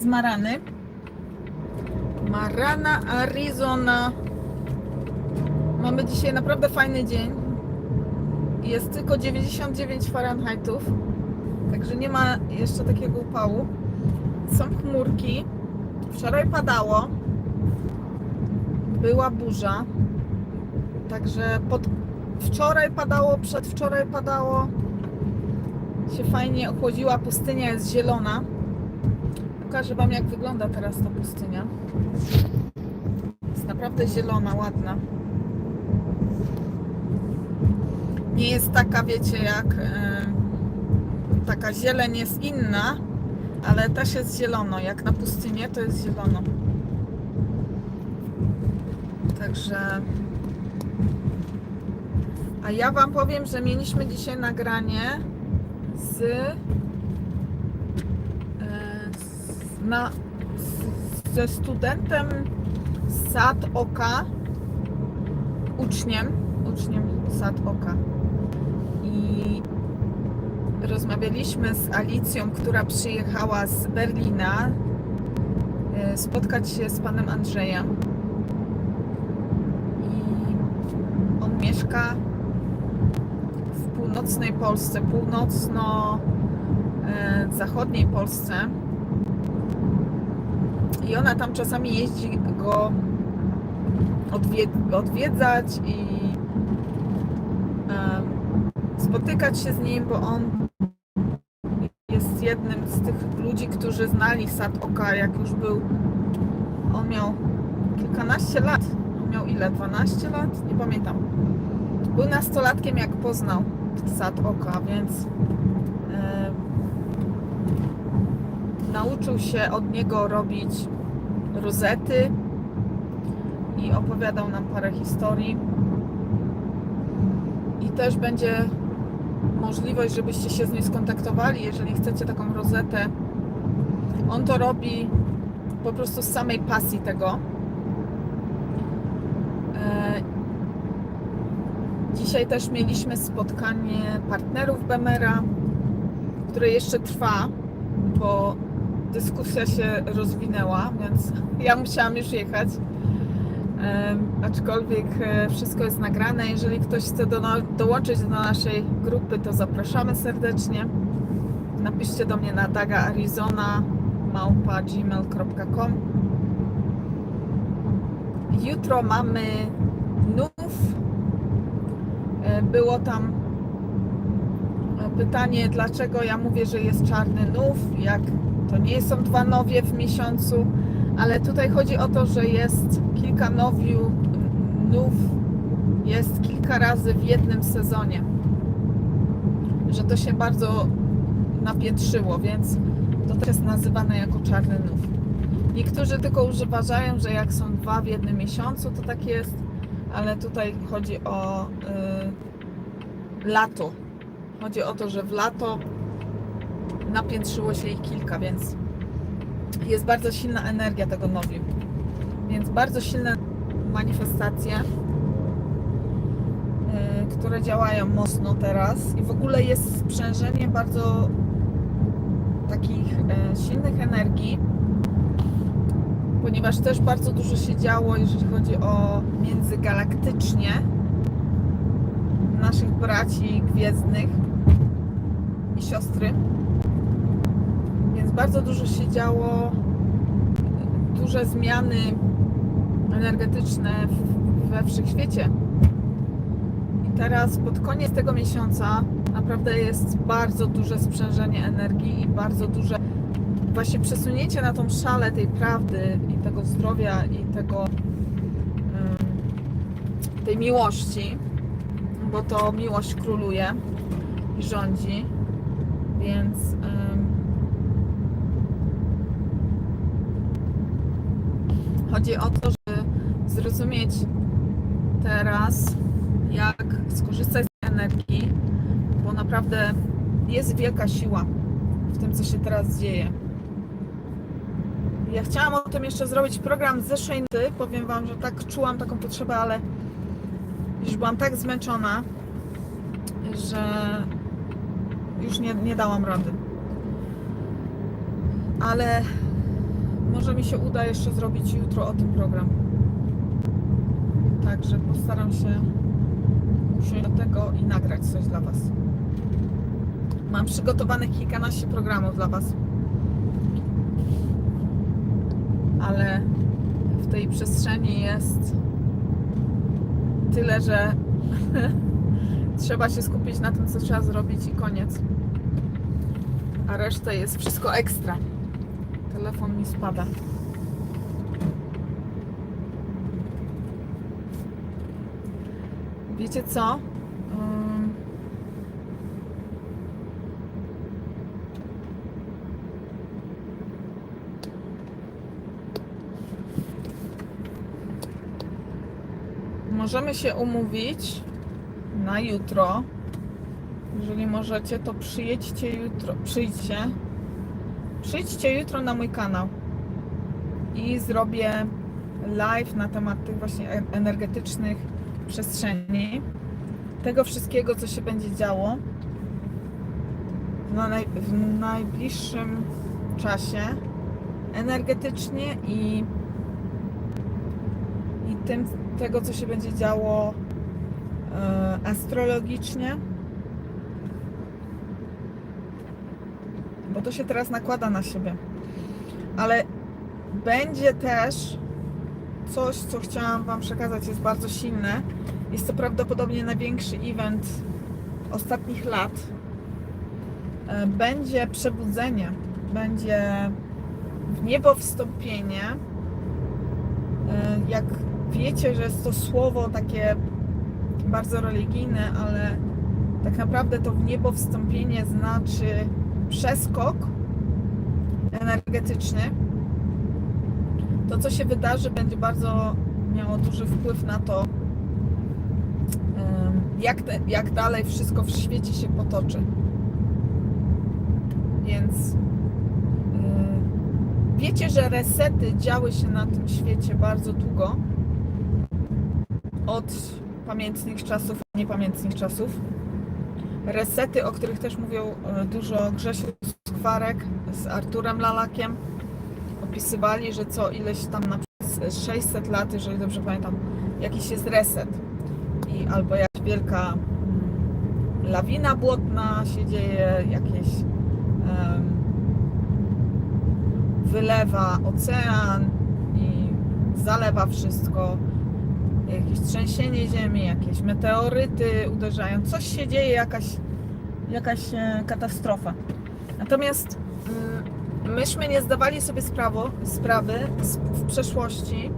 z Marany. Marana, Arizona. Mamy dzisiaj naprawdę fajny dzień. Jest tylko 99 Fahrenheitów, także nie ma jeszcze takiego upału. Są chmurki. Wczoraj padało. Była burza. Także pod... wczoraj padało, przedwczoraj padało. Się fajnie ochłodziła, pustynia jest zielona. Pokażę Wam, jak wygląda teraz ta pustynia. Jest naprawdę zielona, ładna. Nie jest taka, wiecie, jak e, taka zieleń jest inna, ale też jest zielono. Jak na pustynię, to jest zielono. Także. A ja Wam powiem, że mieliśmy dzisiaj nagranie z z- na, z, ze studentem SAT Oka, uczniem, uczniem SAT Oka. I rozmawialiśmy z Alicją, która przyjechała z Berlina e, spotkać się z panem Andrzejem. I on mieszka w północnej Polsce, północno e, Polsce i ona tam czasami jeździ go odwie- odwiedzać i spotykać się z nim, bo on jest jednym z tych ludzi, którzy znali Sad Oka, jak już był. On miał kilkanaście lat. On miał ile? 12 lat? Nie pamiętam. Był nastolatkiem, jak poznał Sad Oka, więc nauczył się od niego robić rozety i opowiadał nam parę historii. I też będzie możliwość, żebyście się z nim skontaktowali, jeżeli chcecie taką rozetę. On to robi po prostu z samej pasji tego. E, Dzisiaj też mieliśmy spotkanie partnerów Bemera, które jeszcze trwa, bo dyskusja się rozwinęła, więc ja musiałam już jechać. Em, aczkolwiek e, wszystko jest nagrane. Jeżeli ktoś chce do, dołączyć do naszej grupy, to zapraszamy serdecznie. Napiszcie do mnie na dagaarizona gmail.com Jutro mamy nów. E, Było tam e, pytanie, dlaczego ja mówię, że jest czarny nów, jak to nie są dwa nowie w miesiącu, ale tutaj chodzi o to, że jest kilka nowiu, nów jest kilka razy w jednym sezonie. Że to się bardzo napiętrzyło, więc to też jest nazywane jako czarny nów. Niektórzy tylko uważają, że jak są dwa w jednym miesiącu, to tak jest, ale tutaj chodzi o y, lato. Chodzi o to, że w lato napiętrzyło się ich kilka, więc jest bardzo silna energia tego nowiu. Więc bardzo silne manifestacje, yy, które działają mocno teraz i w ogóle jest sprzężenie bardzo takich e, silnych energii, ponieważ też bardzo dużo się działo, jeżeli chodzi o międzygalaktycznie naszych braci gwiezdnych i siostry. Bardzo dużo się działo, duże zmiany energetyczne we wszechświecie. I teraz pod koniec tego miesiąca naprawdę jest bardzo duże sprzężenie energii i bardzo duże właśnie przesunięcie na tą szalę tej prawdy i tego zdrowia i tego tej miłości, bo to miłość króluje i rządzi, więc Chodzi o to, żeby zrozumieć teraz, jak skorzystać z energii, bo naprawdę jest wielka siła w tym, co się teraz dzieje. Ja chciałam o tym jeszcze zrobić program ze Szejny. Powiem Wam, że tak czułam taką potrzebę, ale już byłam tak zmęczona, że już nie, nie dałam rady. Ale może mi się uda jeszcze zrobić jutro o tym program. Także postaram się usiąść do tego i nagrać coś dla Was. Mam przygotowanych kilkanaście programów dla Was. Ale w tej przestrzeni jest tyle, że trzeba się skupić na tym, co trzeba zrobić i koniec. A reszta jest wszystko ekstra. Telefon mi spada. Wiecie co? Możemy się umówić na jutro. Jeżeli możecie, to przyjedźcie jutro. Przyjdźcie. Przyjdźcie jutro na mój kanał i zrobię live na temat tych właśnie energetycznych przestrzeni. Tego wszystkiego, co się będzie działo na naj, w najbliższym czasie energetycznie i, i tym, tego, co się będzie działo e, astrologicznie. Bo to się teraz nakłada na siebie. Ale będzie też coś, co chciałam Wam przekazać, jest bardzo silne. Jest to prawdopodobnie największy event ostatnich lat. E, Będzie przebudzenie, będzie w niebo wstąpienie. E, Jak wiecie, że jest to słowo takie bardzo religijne, ale tak naprawdę to w niebo wstąpienie znaczy przeskok energetyczny. To, co się wydarzy, będzie bardzo miało duży wpływ na to, jak, te, jak dalej wszystko w świecie się potoczy. Więc wiecie, że resety działy się na tym świecie bardzo długo. Od pamiętnych czasów, niepamiętnych czasów. Resety, o których też mówią e, dużo Grzesiu Skwarek z Arturem Lalakiem, opisywali, że co ileś tam na przykład 600 lat, jeżeli dobrze pamiętam, jakiś jest reset. I albo jakaś wielka mm, lawina błotna się dzieje, jakieś em, wylewa ocean i zalewa wszystko. Jakieś trzęsienie ziemi, jakieś meteoryty uderzają, coś się dzieje, jakaś, jakaś e, katastrofa. Natomiast mm, myśmy nie zdawali sobie sprawy z- w przeszłości,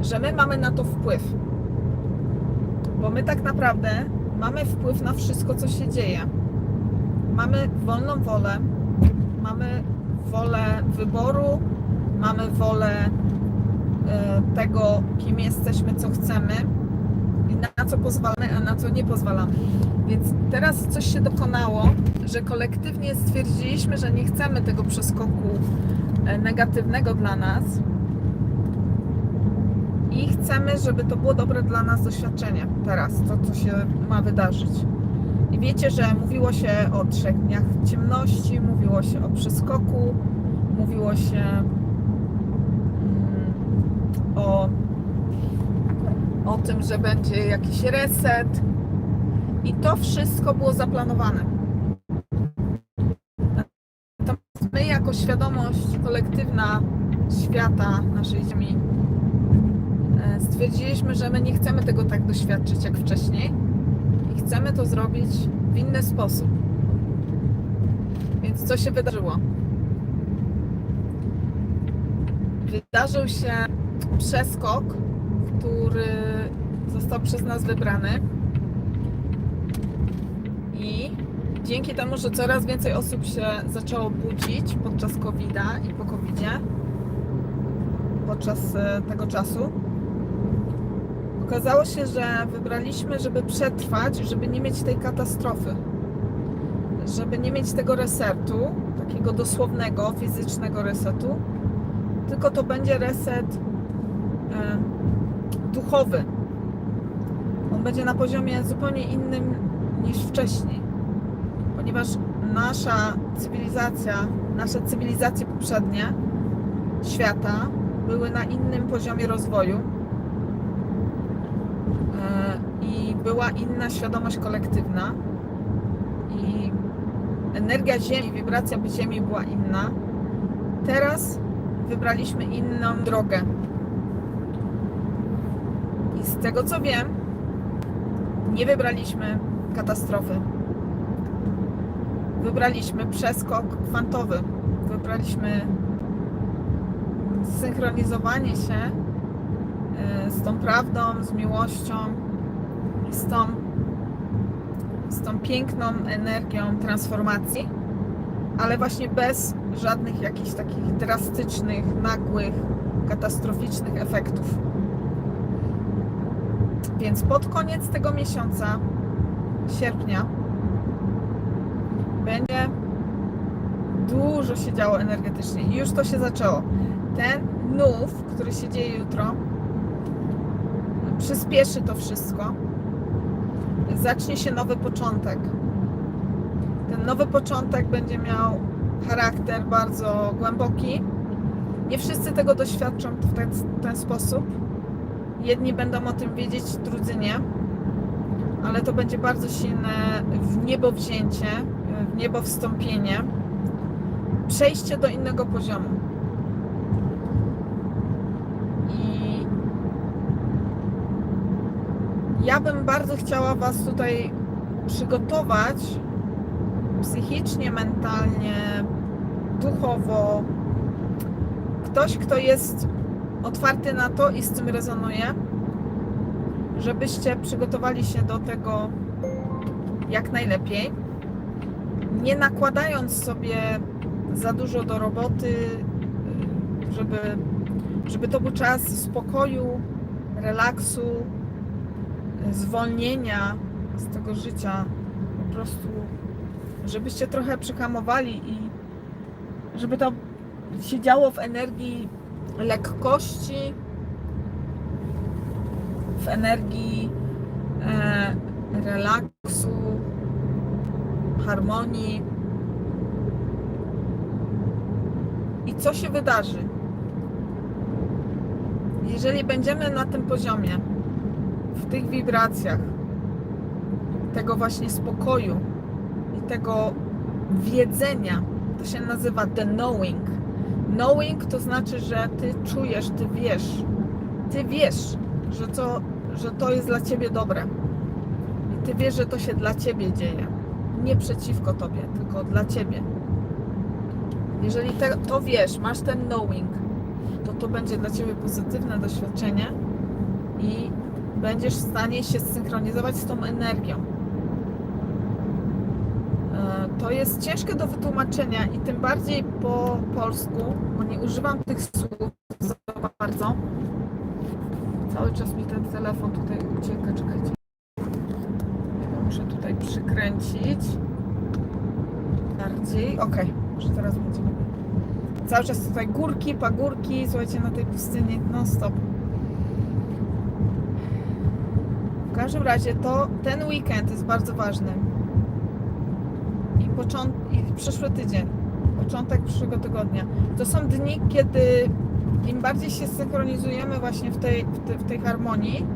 że my mamy na to wpływ. Bo my tak naprawdę mamy wpływ na wszystko, co się dzieje. Mamy wolną wolę, mamy wolę wyboru, mamy wolę tego, kim jesteśmy, co chcemy na co pozwalamy, a na co nie pozwalamy. Więc teraz coś się dokonało, że kolektywnie stwierdziliśmy, że nie chcemy tego przeskoku e, negatywnego dla nas i chcemy, żeby to było dobre dla nas doświadczenie teraz, to co się ma wydarzyć. I wiecie, że mówiło się o trzech dniach ciemności, mówiło się o przeskoku, mówiło się o, o tym, że będzie jakiś reset. I to wszystko było zaplanowane. Natomiast my, jako świadomość kolektywna świata, naszej Ziemi, e, stwierdziliśmy, że my nie chcemy tego tak doświadczyć jak wcześniej i chcemy to zrobić w inny sposób. Więc co się wydarzyło? Wydarzył się przeskok, który został przez nas wybrany. I dzięki temu, że coraz więcej osób się zaczęło budzić podczas COVID-a i po COVID-zie, podczas e, tego czasu, okazało się, że wybraliśmy, żeby przetrwać, żeby nie mieć tej katastrofy, żeby nie mieć tego resetu, takiego dosłownego, fizycznego resetu, tylko to będzie reset duchowy. On będzie na poziomie zupełnie innym niż wcześniej, ponieważ nasza cywilizacja, nasze cywilizacje poprzednie, świata były na innym poziomie rozwoju e, i była inna świadomość kolektywna i energia Ziemi, wibracja Ziemi była inna. Teraz wybraliśmy inną drogę. Z tego co wiem, nie wybraliśmy katastrofy. Wybraliśmy przeskok kwantowy. Wybraliśmy zsynchronizowanie się e, z tą prawdą, z miłością z tą, z tą piękną energią transformacji, ale właśnie bez żadnych jakichś takich drastycznych, nagłych, katastroficznych efektów. Więc pod koniec tego miesiąca, sierpnia, będzie dużo się działo energetycznie i już to się zaczęło. Ten nów, który się dzieje jutro, przyspieszy to wszystko. Zacznie się nowy początek. Ten nowy początek będzie miał charakter bardzo głęboki. Nie wszyscy tego doświadczą w ten, ten sposób. Jedni będą o tym wiedzieć, drudzy nie. Ale to będzie bardzo silne w niebo wzięcie, w niebo wstąpienie, przejście do innego poziomu. I ja bym bardzo chciała Was tutaj przygotować psychicznie, mentalnie, duchowo. Ktoś, kto jest otwarty na to i z tym rezonuje, żebyście przygotowali się do tego jak najlepiej, nie nakładając sobie za dużo do roboty, żeby, żeby to był czas spokoju, relaksu, zwolnienia z tego życia, po prostu, żebyście trochę przyhamowali i żeby to się działo w energii lekkości, w energii e, relaksu, harmonii. I co się wydarzy? Jeżeli będziemy na tym poziomie, w tych wibracjach, tego właśnie spokoju i tego wiedzenia, to się nazywa the knowing. Knowing to znaczy, że ty czujesz, ty wiesz, ty wiesz, że to, że to jest dla ciebie dobre. I ty wiesz, że to się dla ciebie dzieje. Nie przeciwko tobie, tylko dla ciebie. Jeżeli te, to wiesz, masz ten knowing, to to będzie dla ciebie pozytywne doświadczenie i będziesz w stanie się zsynchronizować z tą energią. To jest ciężkie do wytłumaczenia i tym bardziej po polsku, bo nie używam tych słów za bardzo. Cały czas mi ten telefon tutaj ucieka, czekajcie. Muszę tutaj przykręcić. Bardziej. Okej, może teraz będzie. Cały czas tutaj górki, pagórki, słuchajcie, na tej pustyni non stop. W każdym razie to ten weekend jest bardzo ważny. Począt, przyszły tydzień, początek przyszłego tygodnia. To są dni, kiedy im bardziej się synchronizujemy właśnie w tej, w tej, w tej harmonii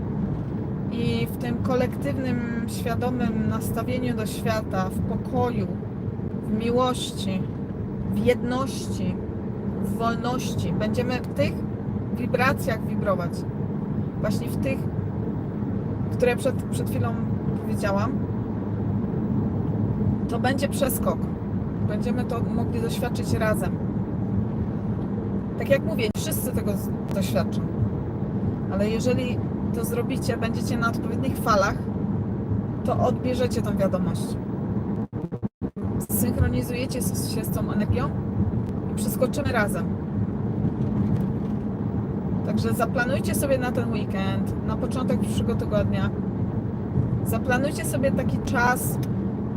i w tym kolektywnym, świadomym nastawieniu do świata, w pokoju, w miłości, w jedności, w wolności. Będziemy w tych wibracjach wibrować. Właśnie w tych, które przed, przed chwilą powiedziałam. To będzie przeskok. Będziemy to mogli doświadczyć razem. Tak jak mówię, wszyscy tego doświadczą. Ale jeżeli to zrobicie, będziecie na odpowiednich falach, to odbierzecie tą wiadomość. Zsynchronizujecie się z tą energią i przeskoczymy razem. Także zaplanujcie sobie na ten weekend, na początek przyszłego tygodnia. Zaplanujcie sobie taki czas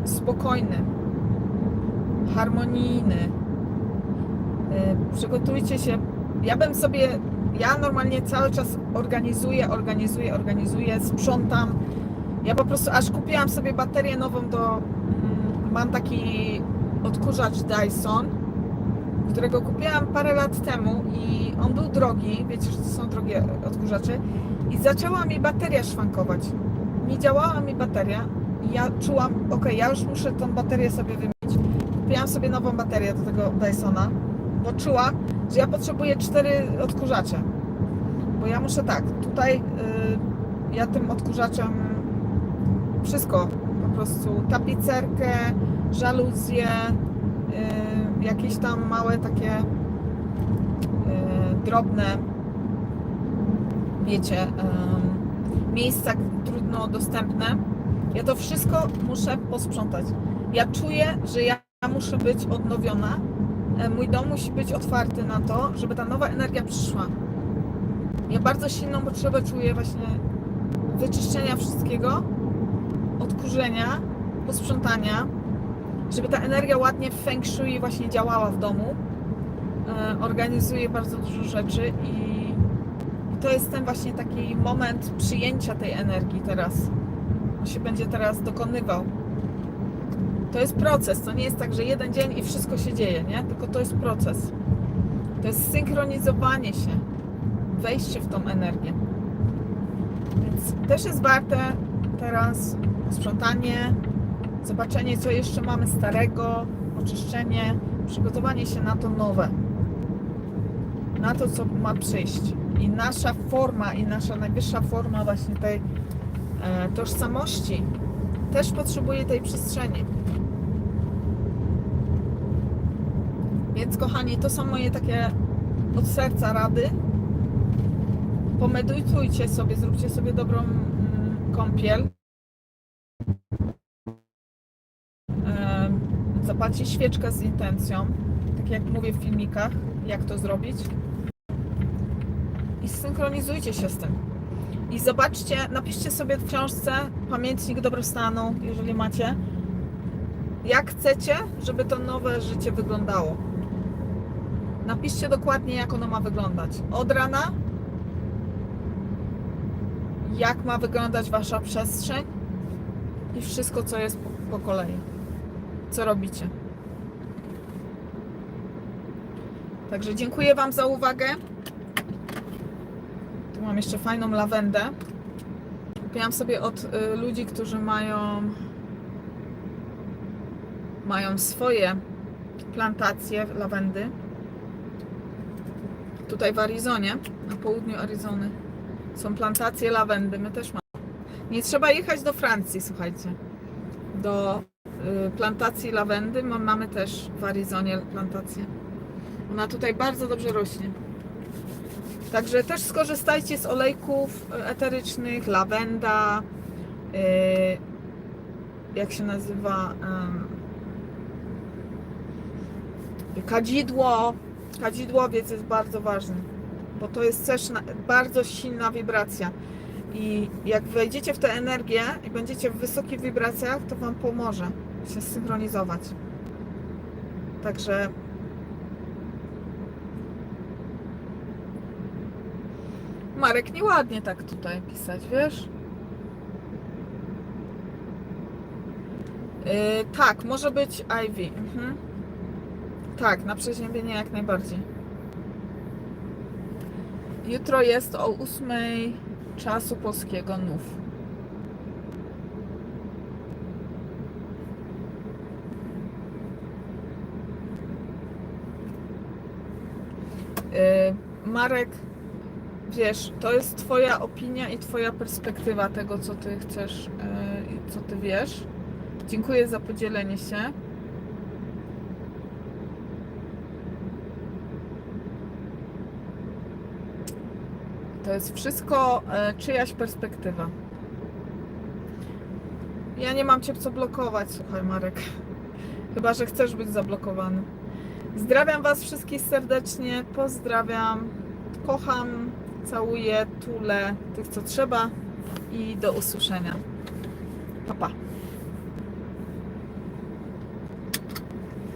spokojny, harmonijny. Yy, Przygotujcie się. Ja bym sobie, ja normalnie cały czas organizuję, organizuję, organizuję, sprzątam. Ja po prostu aż kupiłam sobie baterię nową do. mm, Mam taki odkurzacz Dyson, którego kupiłam parę lat temu i drogi, wiecie, że to są drogie odkurzacze i zaczęła mi bateria szwankować. Nie działała mi bateria ja czułam, ok, ja już muszę tą baterię sobie wymienić. Kupiłam sobie nową baterię do tego Dysona, bo czułam, że ja potrzebuję cztery odkurzacze. Bo ja muszę tak, tutaj y, ja tym odkurzaczem wszystko, po prostu tapicerkę, żaluzje, y, jakieś tam małe takie y, drobne, wiecie, miejsca trudno dostępne. Ja to wszystko muszę posprzątać. Ja czuję, że ja muszę być odnowiona. E, Mój dom musi być otwarty na to, żeby ta nowa energia przyszła. Ja bardzo silną potrzebę czuję właśnie wyczyszczenia wszystkiego, odkurzenia, posprzątania, żeby ta energia ładnie w Feng Shui właśnie działała w domu. E, Organizuję bardzo dużo rzeczy i i to jest ten właśnie taki moment przyjęcia tej energii teraz. Się będzie teraz dokonywał. To jest proces, to nie jest tak, że jeden dzień i wszystko się dzieje, nie? Tylko to jest proces. To jest synchronizowanie się, wejście w tą energię. Więc też jest warte teraz sprzątanie, zobaczenie, co jeszcze mamy starego, oczyszczenie, przygotowanie się na to nowe, na to, co ma przyjść. I nasza forma, i nasza najwyższa forma właśnie tej tożsamości też potrzebuje tej przestrzeni. Więc kochani, to są moje takie od serca rady. Pomedytujcie sobie, zróbcie sobie dobrą mm, kąpiel. Em, Zapalcie świeczkę z intencją, tak jak mówię w filmikach, jak to zrobić. I synchronizujcie się z tym. I zobaczcie, napiszcie sobie w książce pamiętnik dobrostanu, jeżeli macie, jak chcecie, żeby to nowe życie wyglądało. Napiszcie dokładnie, jak ono ma wyglądać. Od rana, jak ma wyglądać wasza przestrzeń i wszystko, co jest po, po kolei. Co robicie. Także dziękuję Wam za uwagę. Mam jeszcze fajną lawendę. Kupiłam sobie od y, ludzi, którzy mają mają swoje plantacje lawendy. Tutaj w Arizonie, na południu Arizony, są plantacje lawendy. My też mamy. Nie trzeba jechać do Francji, słuchajcie. Do y, plantacji lawendy Ma- mamy też w Arizonie plantację. Ona tutaj bardzo dobrze rośnie. Także też skorzystajcie z olejków eterycznych, lawenda, y, jak się nazywa, kadzidło. Kadzidłowiec jest bardzo ważny, bo to jest też bardzo silna wibracja. I jak wejdziecie w tę energię i będziecie w wysokich wibracjach, to Wam pomoże się synchronizować. Także Marek, nieładnie tak tutaj pisać, wiesz? Yy, tak, może być Ivy. Mhm. Tak, na przeziębienie jak najbardziej. Jutro jest o 8 czasu polskiego nów. Yy, Marek, wiesz, to jest Twoja opinia i Twoja perspektywa tego, co Ty chcesz yy, i co Ty wiesz. Dziękuję za podzielenie się. To jest wszystko e, czyjaś perspektywa. Ja nie mam cię co blokować, słuchaj Marek. Chyba, że chcesz być zablokowany. Zdrawiam Was wszystkich serdecznie. Pozdrawiam. Kocham, całuję, tulę tych, co trzeba. I do usłyszenia. Pa, pa.